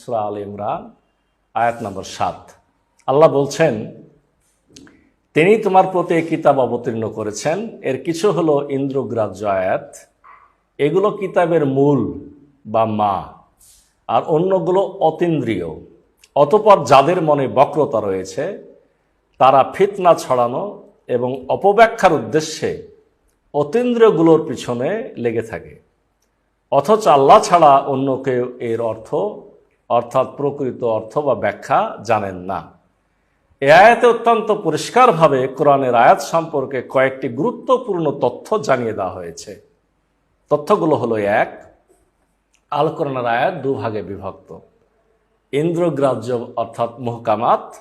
সুরা আল ইমরান, আয়াত নম্বর সাত। আল্লাহ বলছেন, তিনি তোমার প্রতি কিতাব অবতীর্ণ করেছেন। এর কিছু হলো ইন্দ্রগ্রাহ্য আয়াত। এগুলো কিতাবের মূল বা মা, আর অন্যগুলো অতীন্দ্রিয়। অতপর যাদের মনে বক্রতা রয়েছে, তারা ফিতনা ছড়ানো এবং অপব্যাখ্যার উদ্দেশ্যে অতীন্দ্রিয়গুলোর পিছনে লেগে থাকে। অথচ আল্লাহ ছাড়া অন্য কেউ এর অর্থ অর্থাৎ প্রকৃত অর্থ বা ব্যাখ্যা জানেন না। এ আয়াতে অত্যন্ত পরিষ্কারভাবে কোরআনের আয়াত সম্পর্কে কয়েকটি গুরুত্বপূর্ণ তথ্য জানিয়ে দেওয়া হয়েছে। তথ্যগুলো হলো এক আল কোরআনের আয়াত দুভাগে বিভক্ত। ইন্দ্রগ্রাহ্য অর্থাৎ মুহকামাত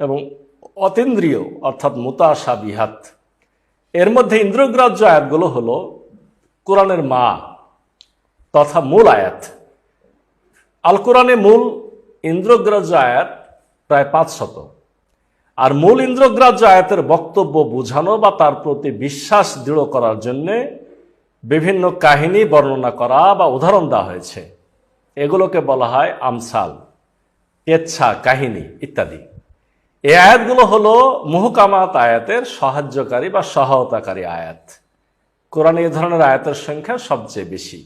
এবং অতীন্দ্রিয় অর্থাৎ মুতাশা বিহাত এর মধ্যে ইন্দ্রগ্রাহ্য আয়াতগুলো হলো কোরআনের মা তথা মূল আয়াত। আল কোরআনে মূল ইন্দ্রগ্রাহ্য আয়াত প্রায় পাঁচশত। আর মূল ইন্দ্রগ্রাহ্য আয়াতের বক্তব্য বোঝানো বা তার প্রতি বিশ্বাস দৃঢ় করার জন্যে বিভিন্ন কাহিনী বর্ণনা করা বা উদাহরণ দেওয়া হয়েছে। এগুলোকে বলা হয় আমসাল, কেচ্ছা, কাহিনী ইত্যাদি। এই আয়াতগুলো হলো মুহকামাত আয়াতের সাহায্যকারী বা সহায়তাকারী আয়াত। কোরআনে এ ধরনের আয়াতের সংখ্যা সবচেয়ে বেশি।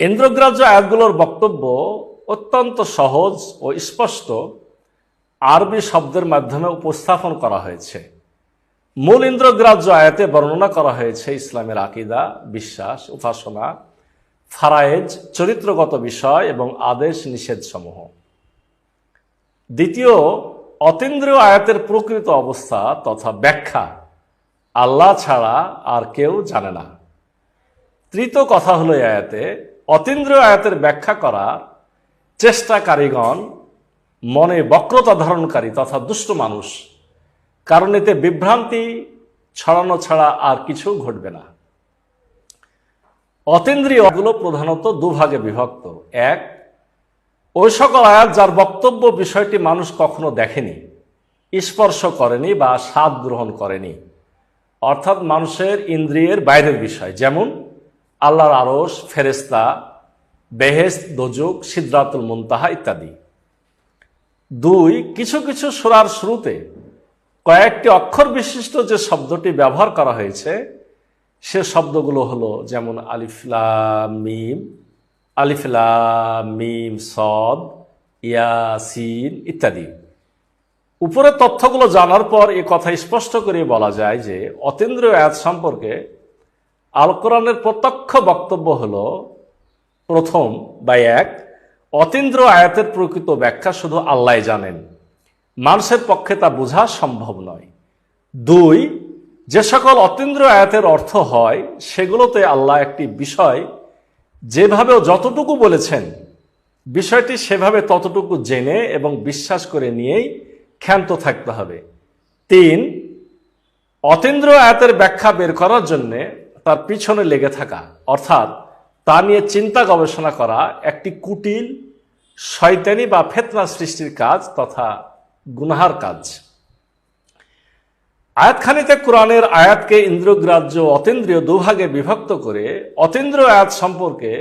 ইন্দ্রগ্রাহ্য আয়াতগুলোর বক্তব্য অত্যন্ত সহজ ও স্পষ্ট। আরবি শব্দের মাধ্যমে উপস্থাপন করা হয়েছে। মূল ইন্দ্রগ্রাহ্য আয়াতে বর্ণনা করা হয়েছে ইসলামের আকিদা, বিশ্বাস, উপাসনা, ফারায়েজ, চরিত্রগত বিষয় এবং আদেশ নিষেধ সমূহ দ্বিতীয়, অতীন্দ্রিয় আয়াতের প্রকৃত অবস্থা তথা ব্যাখ্যা আল্লাহ ছাড়া আর কেউ জানে না। তৃতীয় কথা হলো আয়াতে অতীন্দ্রিয় আয়াতের ব্যাখ্যা করার চেষ্টাকারীগণ মনে বক্রতা ধারণকারী তথা দুষ্ট মানুষ। কারণ এতে বিভ্রান্তি ছড়ানো ছাড়া আর কিছু ঘটবে না। অতীন্দ্রিয়গুলো প্রধানত দুভাগে বিভক্ত। এক, ওই সকল আয়াত যার বক্তব্য বিষয়টি মানুষ কখনো দেখেনি, স্পর্শ করেনি বা স্বাদ গ্রহণ করেনি। অর্থাৎ মানুষের ইন্দ্রিয়ের বাইরের বিষয়। যেমন আল্লাহর আরস ফেরেস্তা বেহেস দোজুক সিদ্ধাতুল মুনতাহা ইত্যাদি। দুই, কিছু কিছু সুরার শুরুতে কয়েকটি অক্ষর বিশিষ্ট যে শব্দটি ব্যবহার করা হয়েছে, সে শব্দগুলো হলো যেমন আলিফলাম মিম মিম সদ ইয়াসিন ইত্যাদি। উপরে তথ্যগুলো জানার পর এ কথা স্পষ্ট করে বলা যায় যে অতীন্দ্রিয় আয়াত সম্পর্কে আল কোরআনের প্রত্যক্ষ বক্তব্য হল, প্রথম বা এক, অতীন্দ্র আয়াতের প্রকৃত ব্যাখ্যা শুধু আল্লাহ জানেন। মানুষের পক্ষে তা বোঝা সম্ভব নয়। দুই, যে সকল অতীন্দ্র আয়াতের অর্থ হয়, সেগুলোতে আল্লাহ একটি বিষয় যেভাবে যতটুকু বলেছেন, বিষয়টি সেভাবে ততটুকু জেনে এবং বিশ্বাস করে নিয়েই ক্ষান্ত থাকতে হবে। তিন, অতীন্দ্র আয়াতের ব্যাখ্যা বের করার জন্যে তার পিছনে লেগে থাকা, অর্থাৎ তা নিয়ে চিন্তা গবেষণা করা একটি কুটিল, শয়তানি বা ফেতনা সৃষ্টির কাজ তথা গুনাহার কাজ। আয়াতখানিতে কোরআনের আয়াতকে ইন্দ্রগ্রাহ্য অতীন্দ্রিয় দুভাগে বিভক্ত করে অতীন্দ্রিয় আয়াত সম্পর্কে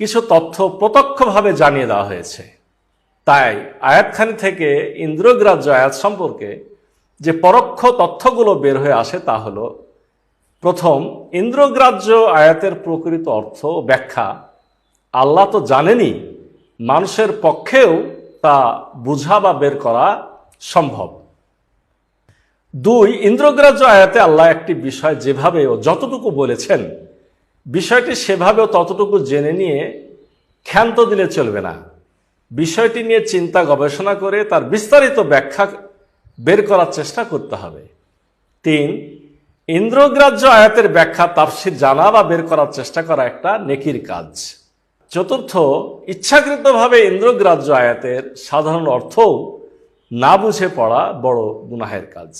কিছু তথ্য প্রত্যক্ষভাবে জানিয়ে দেওয়া হয়েছে। তাই আয়াতখানি থেকে ইন্দ্রগ্রাহ্য আয়াত সম্পর্কে যে পরোক্ষ তথ্যগুলো বের হয়ে আসে তা হলো প্রথম, ইন্দ্রগ্রাহ্য আয়াতের প্রকৃত অর্থ ব্যাখ্যা আল্লাহ তো জানেনই, মানুষের পক্ষেও তা বুঝা বা বের করা সম্ভব। দুই, ইন্দ্রগ্রাহ্য আয়াতে আল্লাহ একটি বিষয় যেভাবে ও যতটুকু বলেছেন, বিষয়টি সেভাবে ও ততটুকু জেনে নিয়ে ক্ষান্ত দিলে চলবে না। বিষয়টি নিয়ে চিন্তা গবেষণা করে তার বিস্তারিত ব্যাখ্যা বের করার চেষ্টা করতে হবে। তিন ইন্দ্রগ্রাহ্য আয়াতের ব্যাখ্যা তাফসির জানা বা বের করার চেষ্টা করা একটা নেকির কাজ। চতুর্থ, ইচ্ছাকৃতভাবে ইন্দ্রগ্রাহ্য আয়াতের সাধারণ অর্থও না বুঝে পড়া বড় গুনাহের কাজ।